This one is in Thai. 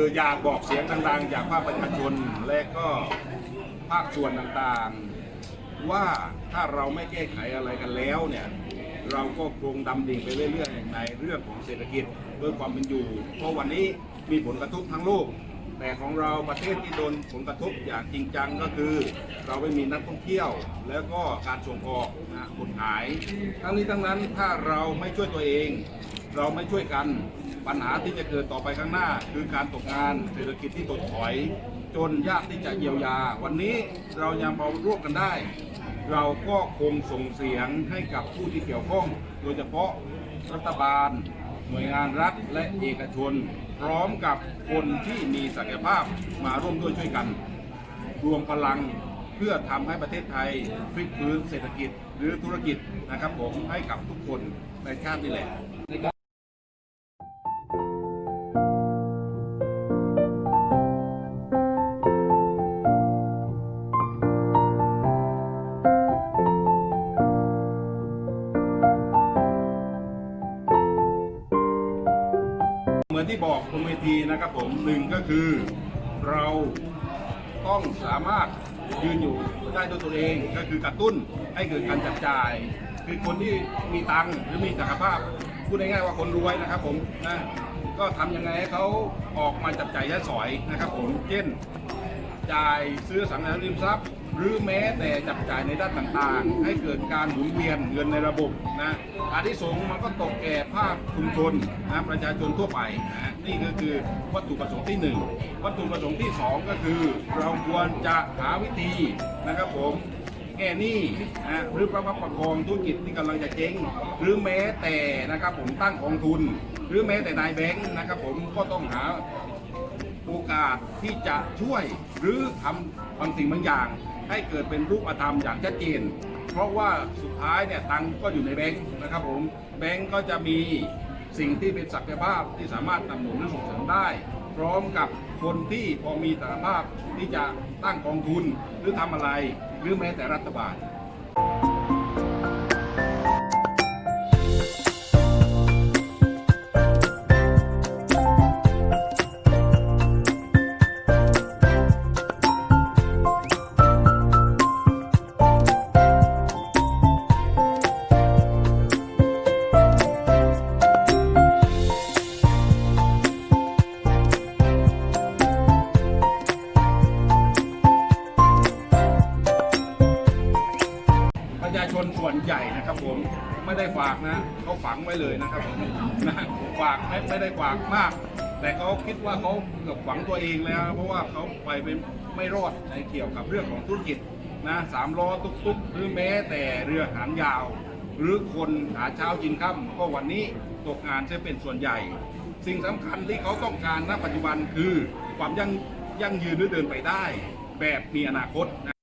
คืออยากบอกเสียงดังๆจากภาคประชาชนและก็ภาคส่วนต่างๆ ว่าถ้าเราไม่แก้ไขอะไรกันแล้วเนี่ยเราก็คงดำดิ่งไปเรื่อยๆในเรื่องของเศรษฐกิจเพื่อความเป็นอยู่ เพราะวันนี้มีผลกระทบทั้งโลก แต่ของเราประเทศที่โดนผลกระทบอย่างจริงจังก็คือ เราไม่มีนักท่องเที่ยว แล้วก็การส่งออกนะหดหาย ทั้งนี้ทั้งนั้นถ้าเราไม่ช่วยตัวเอง เราไม่ช่วยกัน ปัญหาที่จะเกิดต่อไปข้างหน้า คือการตกงานเศรษฐกิจที่ถดถอย จนยากที่จะเยียวยา วันนี้เรายังพอร่วมกันได้ เราก็คงส่งเสียงให้กับผู้ที่เกี่ยวข้อง โดยเฉพาะรัฐบาล หน่วยงานรัฐและเอกชน พร้อมกับคนที่มีศักยภาพมาร่วมด้วยช่วยกัน รวมพลังเพื่อทำให้ประเทศไทยพลิกฟื้นเศรษฐกิจหรือธุรกิจนะครับผมให้กับทุกคนในชาตินี่แหละ เหมือนที่บอกบนเวทีนะครับผมหนึ่งก็คือเราต้องสามารถยืนอยู่ได้ด้วยตัวเองก็คือกระตุ้นให้เกิดการจับจ่าย คือคนที่มีตังค์หรือมีศักยภาพพูดง่ายๆว่าคนรวยนะครับผมนะก็ทำยังไงให้เขาออกมาจับจ่ายใช้สอยนะครับผมเช่นจ่ายซื้อสังหาริมทรัพย์ หรือแม้แต่จับจ่ายในด้านต่างๆ ให้เกิดการหมุนเวียนเงินในระบบนะอาทิสงส์มันก็ตกแก่ภาคชุมชนนะประชาชนทั่วไปนะนี่ก็คือวัตถุประสงค์ที่หนึ่งวัตถุประสงค์ที่สองก็คือ เราควรจะหาวิธีนะครับผมแก้หนี้นะหรือประคับประคองธุรกิจที่กำลังจะเจ๊งหรือแม้แต่นะครับผมตั้งกองทุน หรือแม้แต่นายแบงค์นะครับผมก็ต้องหาโอกาสที่จะช่วยหรือทำบางสิ่งบางอย่าง ให้เกิดเป็นรูปธรรมอย่างชัดเจน เพราะว่าสุดท้ายเนี่ยตังก็อยู่ในแบงค์นะครับผมแบงค์ก็จะมีสิ่งที่เป็นศักยภาพที่สามารถนำหนุนและส่งเสริมได้ พร้อมกับคนที่พอมีศักยภาพที่จะตั้งกองทุนหรือทำอะไร หรือแม้แต่รัฐบาล ชาชนส่วนใหญ่นะครับผมไม่ได้ฝากนะเขาฝังไว้เลยนะครับผมนะฝากไม่ไม่ได้ฝากมาก แต่เขาคิดว่าเขาเกือบฝังตัวเองแล้ว เพราะว่าเขาไปเป็นไม่รอดในเกี่ยวกับเรื่องของธุรกิจนะสามล้อตุ๊กๆ หรือแม้แต่เรือหางยาว หรือคนหาเช้ากินค่ำก็วันนี้ตกงานจะเป็นส่วนใหญ่ สิ่งสำคัญที่เขาต้องการณปัจจุบันคือความยั่งยั่งยืนหรือเดินไปได้ แบบมีอนาคตนะ